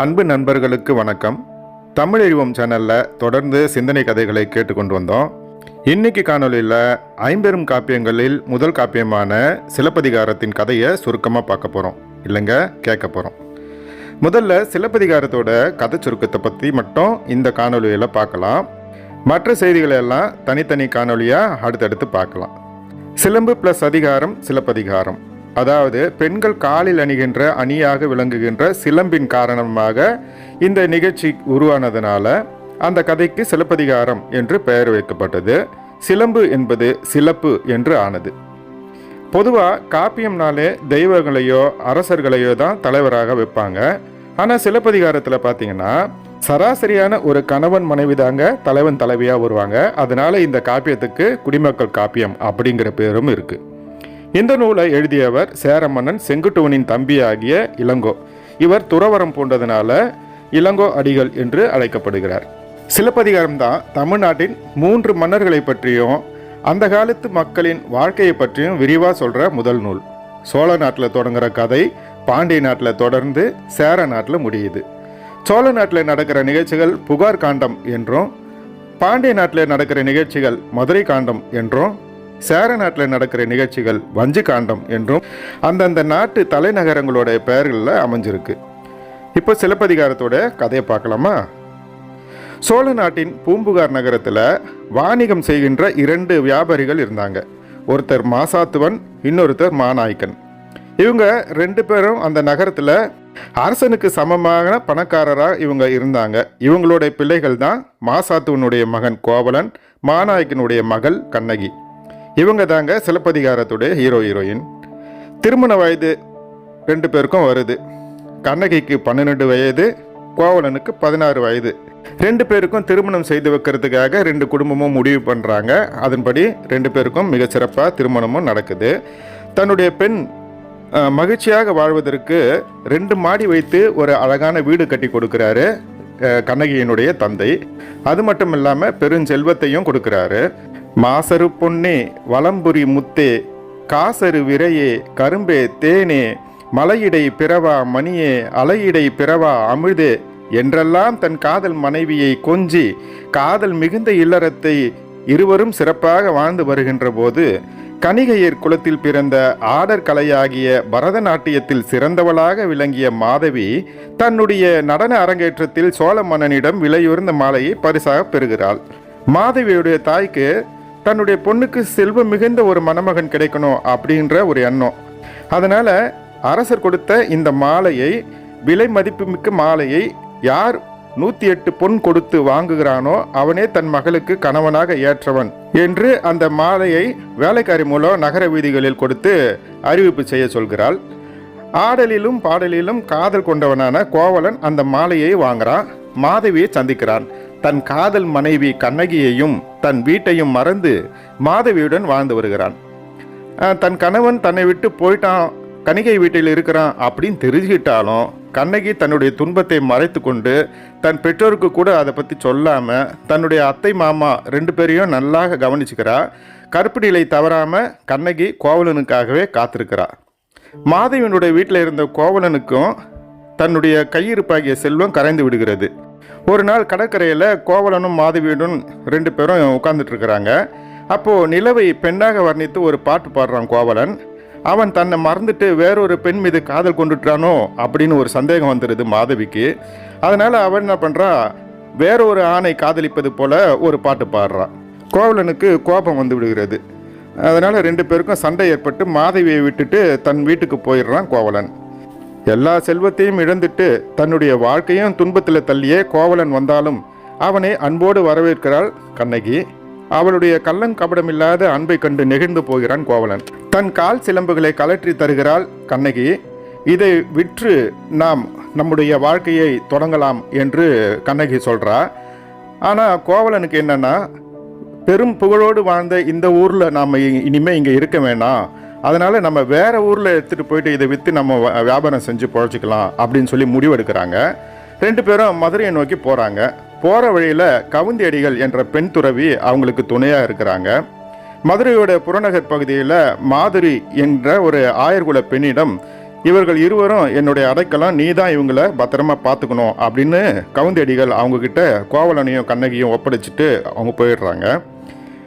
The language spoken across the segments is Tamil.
அன்பு நண்பர்களுக்கு வணக்கம். தமிழ் சேனலில் தொடர்ந்து சிந்தனை கதைகளை கேட்டுக்கொண்டு வந்தோம். இன்னைக்கு காணொளியில் ஐம்பெரும் காப்பியங்களில் முதல் காப்பியமான சிலப்பதிகாரத்தின் கதையை சுருக்கமாக பார்க்க போகிறோம் இல்லைங்க கேட்க போகிறோம் முதல்ல சிலப்பதிகாரத்தோட கதை சுருக்கத்தை பற்றி மட்டும் இந்த காணொலியில் பார்க்கலாம். மற்ற செய்திகளை எல்லாம் தனித்தனி காணொலியாக அடுத்தடுத்து பார்க்கலாம். சிலம்பு ப்ளஸ் அதிகாரம் சிலப்பதிகாரம். அதாவது பெண்கள் காலில் அணிகின்ற அணியாக விளங்குகின்ற சிலம்பின் காரணமாக இந்த நிகழ்ச்சி உருவானதுனால அந்த கதைக்கு சிலப்பதிகாரம் என்று பெயர் வைக்கப்பட்டது. சிலம்பு என்பது சிலப்பு என்று ஆனது. பொதுவாக காப்பியம்னாலே தெய்வங்களையோ அரசர்களையோ தான் தலைவராக வைப்பாங்க. ஆனால் சிலப்பதிகாரத்தில் பார்த்தீங்கன்னா சராசரியான ஒரு கணவன் மனைவி தாங்க தலைவன் தலைவியாக வருவாங்க. அதனால இந்த காப்பியத்துக்கு குடிமக்கள் காப்பியம் அப்படிங்கிற பேரும் இருக்குது இந்த நூலை எழுதியவர் சேர மன்னன் செங்குட்டுவனின் தம்பியாகிய இளங்கோ. இவர் துறவரம் பூண்டதுனால இளங்கோ அடிகள் என்று அழைக்கப்படுகிறார். சிலப்பதிகாரம் தான் தமிழ்நாட்டின் மூன்று மன்னர்களை பற்றியும் அந்த காலத்து மக்களின் வாழ்க்கையை பற்றியும் விரிவாக சொல்கிற முதல் நூல். சோழ நாட்டில் தொடங்குற கதை பாண்டிய நாட்டில் தொடர்ந்து சேர நாட்டில் முடியுது. சோழ நாட்டில் நடக்கிற நிகழ்ச்சிகள் புகார் காண்டம் என்றும் பாண்டிய நாட்டில் நடக்கிற நிகழ்ச்சிகள் மதுரை காண்டம் என்றும் சேர நாட்டில் நடக்கிற நிகழ்ச்சிகள் வஞ்சி காண்டம் என்றும் அந்தந்த நாட்டு தலைநகரங்களோட பெயர்களில் அமைஞ்சிருக்கு. இப்போ சிலப்பதிகாரத்தோட கதையை பார்க்கலாமா? சோழ நாட்டின் பூம்புகார் நகரத்தில் வாணிகம் செய்கின்ற இரண்டு வியாபாரிகள் இருந்தாங்க. ஒருத்தர் மாசாத்துவன் இன்னொருத்தர் மாநாய்க்கன். இவங்க ரெண்டு பேரும் அந்த நகரத்தில் அரசனுக்கு சமமான பணக்காரராக இவங்க இருந்தாங்க. இவங்களுடைய பிள்ளைகள் தான் மாசாத்துவனுடைய மகன் கோவலன் மாநாயக்கனுடைய மகள் கண்ணகி. இவங்க தாங்க சிலப்பதிகாரத்துடைய ஹீரோ ஹீரோயின் திருமண வயது ரெண்டு பேருக்கும் வருது. கண்ணகிக்கு பன்னிரெண்டு வயது கோவலனுக்கு பதினாறு வயது. ரெண்டு பேருக்கும் திருமணம் செய்து வைக்கிறதுக்காக ரெண்டு குடும்பமும் முடிவு பண்ணுறாங்க அதன்படி ரெண்டு பேருக்கும் மிகச்சிறப்பாக திருமணமும் நடக்குது. தன்னுடைய பெண் மகிழ்ச்சியாக வாழ்வதற்கு ரெண்டு மாடி வைத்து ஒரு அழகான வீடு கட்டி கொடுக்குறாரு கண்ணகியினுடைய தந்தை. அது மட்டும் இல்லாமல் பெருஞ்செல்வத்தையும் கொடுக்குறாரு. மாசரு பொன்னே வலம்புரி முத்தே காசரு விரையே கரும்பே தேனே மலையிடை பிறவா மணியே அலையிடை பிறவா அமிழ்தே என்றெல்லாம் தன் காதல் மனைவியை கொஞ்சி காதல் மிகுந்த இல்லறத்தை இருவரும் சிறப்பாக வாழ்ந்து வருகின்ற போது கணிகையர் குலத்தில் பிறந்த ஆடர் கலையாகிய பரதநாட்டியத்தில் சிறந்தவளாக விளங்கிய மாதவி தன்னுடைய நடன அரங்கேற்றத்தில் சோழ மன்னனிடம் விலையுயர்ந்த மாலையை பரிசாக பெறுகிறாள். மாதவியுடைய தாய்க்கு தன்னுடைய பொண்ணுக்கு செல்வம் மிகுந்த ஒரு மணமகன் கிடைக்கணும் அப்படின்ற ஒரு எண்ணம். அதனால் அரசர் கொடுத்த இந்த மாலையை விலை மதிப்புமிக்க மாலையை யார் நூற்றி எட்டு பொன் கொடுத்து வாங்குகிறானோ அவனே தன் மகளுக்கு கணவனாக ஏற்றவன் என்று அந்த மாலையை வேலைக்காரி மூலம் நகர வீதிகளில் கொடுத்து அறிவிப்பு செய்ய சொல்கிறாள். ஆடலிலும் பாடலிலும் காதல் கொண்டவனான கோவலன் அந்த மாலையை வாங்குறான். மாதவியை சந்திக்கிறான். தன் காதல் மனைவி கண்ணகியையும் தன் வீட்டையும் மறந்து மாதவியுடன் வாழ்ந்து வருகிறான். தன் கணவன் தன்னை விட்டு போயிட்டான் கணிகை வீட்டில் இருக்கிறான் அப்படின்னு தெரிஞ்சுக்கிட்டாலும் கண்ணகி தன்னுடைய துன்பத்தை மறைத்து கொண்டு தன் பெற்றோருக்கு கூட அதை பற்றி சொல்லாமல் தன்னுடைய அத்தை மாமா ரெண்டு பேரையும் நல்லா கவனிச்சுக்கிறா. கருப்பிடிலை தவறாமல் கண்ணகி கோவலனுக்காகவே காத்திருக்கிறா. மாதவியனுடைய வீட்டில் இருந்த கோவலனுக்கும் தன்னுடைய கையிருப்பாகிய செல்வம் கரைந்து விடுகிறது. ஒரு நாள் கடற்கரையில் கோவலனும் மாதவியுடன் ரெண்டு பேரும் உட்காந்துட்டு இருக்கிறாங்க அப்போது நிலவை பெண்ணாக வர்ணித்து ஒரு பாட்டு பாடுறான் கோவலன். அவன் தன்னை மறந்துட்டு வேறொரு பெண் மீது காதல் கொண்டுட்டானோ அப்படின்னு ஒரு சந்தேகம் வந்துடுது மாதவிக்கு. அதனால் அவன் என்ன பண்ணுறா வேறொரு ஆணை காதலிப்பது போல ஒரு பாட்டு பாடுறான் கோவலனுக்கு கோபம் வந்து விடுகிறது. அதனால் ரெண்டு பேருக்கும் சண்டை ஏற்பட்டு மாதவியை விட்டுட்டு தன் வீட்டுக்கு போயிடுறான் கோவலன். எல்லா செல்வத்தையும் இழந்துட்டு தன்னுடைய வாழ்க்கையும் துன்பத்தில் தள்ளியே கோவலன் வந்தாலும் அவனை அன்போடு வரவேற்கிறாள் கண்ணகி. அவளுடைய கள்ளங்கபடமில்லாத அன்பை கண்டு நெகிழ்ந்து போகிறான் கோவலன். தன் கால் சிலம்புகளை கலற்றி தருகிறாள் கண்ணகி. இதை விற்று நாம் நம்முடைய வாழ்க்கையை தொடங்கலாம் என்று கண்ணகி சொல்கிறா ஆனால் கோவலனுக்கு என்னென்னா பெரும் புகழோடு வாழ்ந்த இந்த ஊரில் நாம் இனிமேல் இங்கே இருக்க வேணாம். அதனால் நம்ம வேறு ஊரில் எடுத்துகிட்டு போயிட்டு இதை விற்று நம்ம வ- வியாபாரம் செஞ்சு பொழைச்சிக்கலாம் அப்படின்னு சொல்லி முடிவெடுக்கிறாங்க. ரெண்டு பேரும் மதுரையை நோக்கி போகிறாங்க போகிற வழியில் கவுந்தி அடிகள் என்ற பெண் துறவி அவங்களுக்கு துணையாக இருக்கிறாங்க. மதுரையோட புறநகர் பகுதியில் மாதுரி என்ற ஒரு ஆயர்குல பெண்ணிடம் இவர்கள் இருவரும் என்னுடைய அடைக்கலம் நீ தான் இவங்கள பத்திரமா பார்த்துக்கணும் அப்படின்னு கவுந்தடிகள் அவங்கக்கிட்ட கோவலனையும் கண்ணகியும் ஒப்படைச்சிட்டு அவங்க போயிடுறாங்க.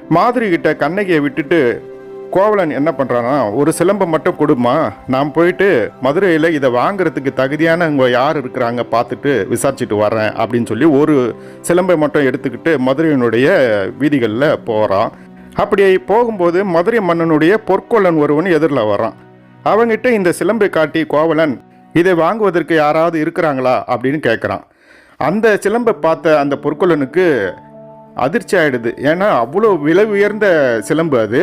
மாதிரி கிட்ட கண்ணகியை விட்டுட்டு கோவலன் என்ன பண்ணுறான்னா ஒரு சிலம்பை மட்டும் கொடுமா நான் போயிட்டு மதுரையில் இதை வாங்குறதுக்கு தகுதியான இங்கே யார் இருக்கிறாங்க பார்த்துட்டு விசாரிச்சுட்டு வரேன் அப்படின்னு சொல்லி ஒரு சிலம்பை மட்டும் எடுத்துக்கிட்டு மதுரையினுடைய வீதிகளில் போகிறான் அப்படி போகும்போது மதுரை மன்னனுடைய பொற்கொள்ளன் ஒருவன் எதிரில் வரான் அவங்கிட்ட இந்த சிலம்பை காட்டி கோவலன் இதை வாங்குவதற்கு யாராவது இருக்கிறாங்களா அப்படின்னு கேட்குறான் அந்த சிலம்பை பார்த்த அந்த பொற்கொள்ளனுக்கு அதிர்ச்சி ஆயிடுது. ஏன்னா அவ்வளோ விலை உயர்ந்த சிலம்பு அது.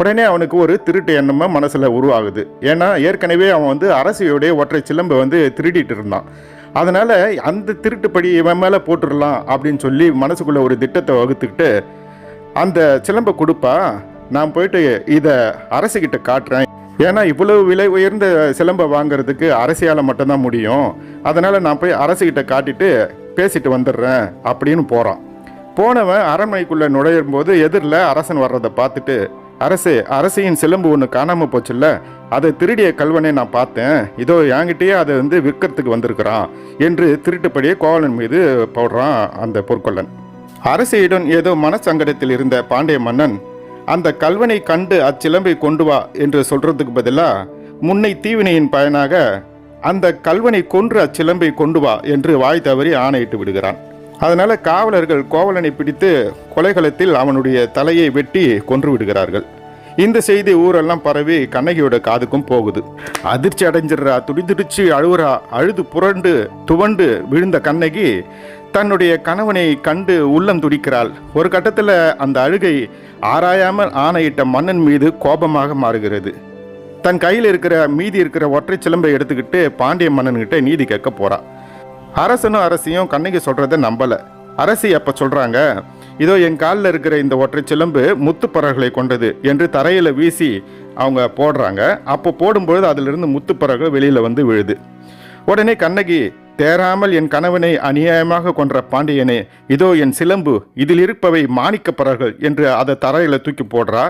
உடனே அவனுக்கு ஒரு திருட்டு எண்ணமும் மனசில் உருவாகுது. ஏன்னா ஏற்கனவே அவன் வந்து அரசியோடைய ஒற்றை சிலம்பை வந்து திருடிட்டு இருந்தான். அதனால் அந்த திருட்டுப்படி இவன் மேலே போட்டுடலாம் அப்படின்னு சொல்லி மனசுக்குள்ளே ஒரு திட்டத்தை வகுத்துக்கிட்டு அந்த சிலம்பை கொடுப்பா நான் போயிட்டு இதை அரசுகிட்ட காட்டுறேன். ஏன்னா இவ்வளவு விலை உயர்ந்த சிலம்பை வாங்குறதுக்கு அரசியால் மட்டும்தான் முடியும். அதனால் நான் போய் அரசுகிட்ட காட்டிட்டு பேசிட்டு வந்துடுறேன் அப்படின்னு போகிறான் போனவன் அரண்மனைக்குள்ளே நுழையும் போது எதிரில் அரசன் வர்றதை பார்த்துட்டு அரசே அரசியின் சிலம்பு ஒன்று காணாமல் போச்சுல்ல? அதை திருடிய கல்வனை நான் பார்த்தேன். இதோ என்கிட்டயே அதை வந்து விற்கிறதுக்கு வந்திருக்கிறான் என்று திருட்டுப்படியே கோவலன் மீது போடுறான் அந்த பொற்கொள்ளன். அரசியிடம் ஏதோ மனசங்கடத்தில் இருந்த பாண்டிய மன்னன் அந்த கல்வனை கண்டு அச்சிலம்பை கொண்டு வா என்று சொல்றதுக்கு பதிலாக முன்னை தீவினையின் பயனாக அந்த கல்வனை கொன்று அச்சிலம்பை கொண்டு வா என்று வாய் தவறி ஆணையிட்டு விடுகிறான். அதனால் காவலர்கள் கோவலனை பிடித்து கொலைகளத்தில் அவனுடைய தலையை வெட்டி கொன்று விடுகிறார்கள். இந்த செய்தி ஊரெல்லாம் பரவி கண்ணகியோட காதுக்கும் போகுது. அதிர்ச்சி அடைஞ்சிடுறா துடிதுடிச்சு அழுவுறா அழுது புரண்டு துவண்டு விழுந்த கண்ணகி தன்னுடைய கணவனை கண்டு உள்ளம் துடிக்கிறாள். ஒரு கட்டத்தில் அந்த அழுகை ஆராயாமல் ஆணையிட்ட மன்னன் மீது கோபமாக மாறுகிறது. தன் கையில் இருக்கிற மீதி இருக்கிற ஒற்றை சிலம்பை எடுத்துக்கிட்டு பாண்டிய மன்னன்கிட்ட நீதி கேட்க போறா. அரசனும் அரசியும் கண்ணகி சொல்றத நம்பல. அரசி அப்ப சொல்றாங்க? இதோ என் காலில் இருக்கிற இந்த ஒற்றை சிலம்பு முத்துப்பறகளை கொண்டது என்று தரையில் வீசி அவங்க போடுறாங்க. அப்போ போடும்பொழுது அதிலிருந்து முத்துப்பறகு வெளியில் வந்து விழுது. உடனே கண்ணகி தேராமல் என் கணவனை அநியாயமாக கொன்ற பாண்டியனே இதோ என் சிலம்பு இதில் இருப்பவை மாணிக்கப்பறர்கள் என்று அதை தரையில் தூக்கி போடுறா.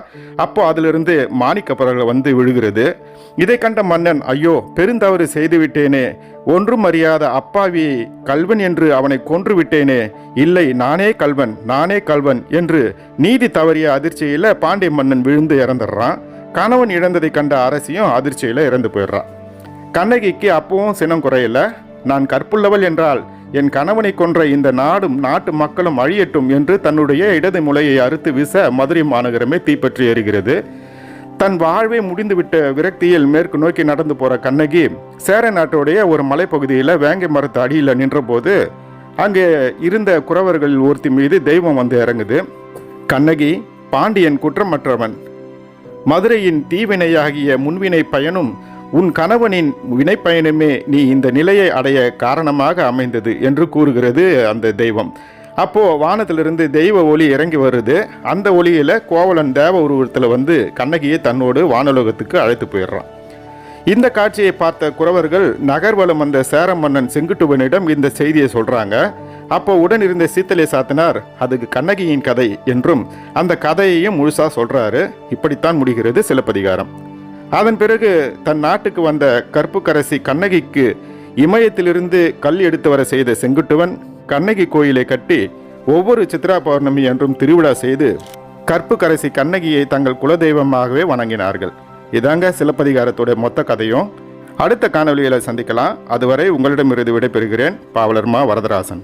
அப்போ அதிலிருந்து மாணிக்கப்பறர்கள் வந்து விழுகிறது. இதை கண்ட மன்னன் ஐயோ பெருந்தவறு செய்துவிட்டேனே. ஒன்றும் அறியாத அப்பாவியை கல்வன் என்று அவனை கொன்று விட்டேனே இல்லை நானே கல்வன் நானே கல்வன் என்று நீதி தவறிய அதிர்ச்சியில் பாண்டிய மன்னன் விழுந்து இறந்துடுறான். கணவன் இழந்ததை கண்ட அரசியும் அதிர்ச்சியில் இறந்து போயிடுறான். கண்ணகிக்கு அப்பவும் சினம் குறையல. நான் கற்புள்ளவள் என்றால் என் கணவனை கொன்ற இந்த நாடும் நாட்டு மக்களும் அழியட்டும் என்று தன்னுடைய இடது முலையை அறுத்து வீச மதுரை மாநகரமே தீப்பற்றி எரிகிறது தன் வாழ்வே முடிந்துவிட்ட விரக்தியில் மேற்கு நோக்கி நடந்து போற கண்ணகி சேர நாட்டுடைய ஒரு மலைப்பகுதியில் வேங்கை மரத்து அடியில் நின்றபோது அங்கே இருந்த குறவர்கள் ஒருத்தி மீது தெய்வம் வந்து இறங்குது. கண்ணகி பாண்டியன் குற்றமற்றவன். மதுரையின் தீவினையாகிய முன்வினை பயனும் உன் கணவனின் வினைப்பயணமே நீ இந்த நிலையை அடைய காரணமாக அமைந்தது என்று கூறுகிறது அந்த தெய்வம். அப்போது வானத்திலிருந்து தெய்வ ஒளி இறங்கி வருது. அந்த ஒளியில் கோவலன் தேவ உருவத்தில் வந்து கண்ணகியை தன்னோடு வானலோகத்துக்கு அழைத்து போயிடுறான். இந்த காட்சியை பார்த்த குறவர்கள் நகர்வலம் வந்த சேர மன்னன் செங்குட்டுவனிடம் இந்த செய்தியை சொல்கிறாங்க அப்போ உடன் இருந்த சீத்தலை சாத்தினார் அதுக்கு கண்ணகியின் கதை என்றும் அந்த கதையையும் முழுசாக சொல்கிறாரு இப்படித்தான் முடிகிறது சிலப்பதிகாரம். அதன் பிறகு தன் நாட்டுக்கு வந்த கற்புக்கரசி கண்ணகிக்கு இமயத்திலிருந்து கல் எடுத்து வர செய்த செங்குட்டுவன் கண்ணகி கோயிலை கட்டி ஒவ்வொரு சித்ரா பௌர்ணமி என்றும் திருவிழா செய்து கற்புக்கரசி கண்ணகியை தங்கள் குலதெய்வமாகவே வணங்கினார்கள். இதாங்க சிலப்பதிகாரத்தோட மொத்த கதையும். அடுத்த காணொளியில் சந்திக்கலாம். அதுவரை உங்களிடமிருந்து விடைபெறுகிறேன் பாவலர்மா வரதராசன்.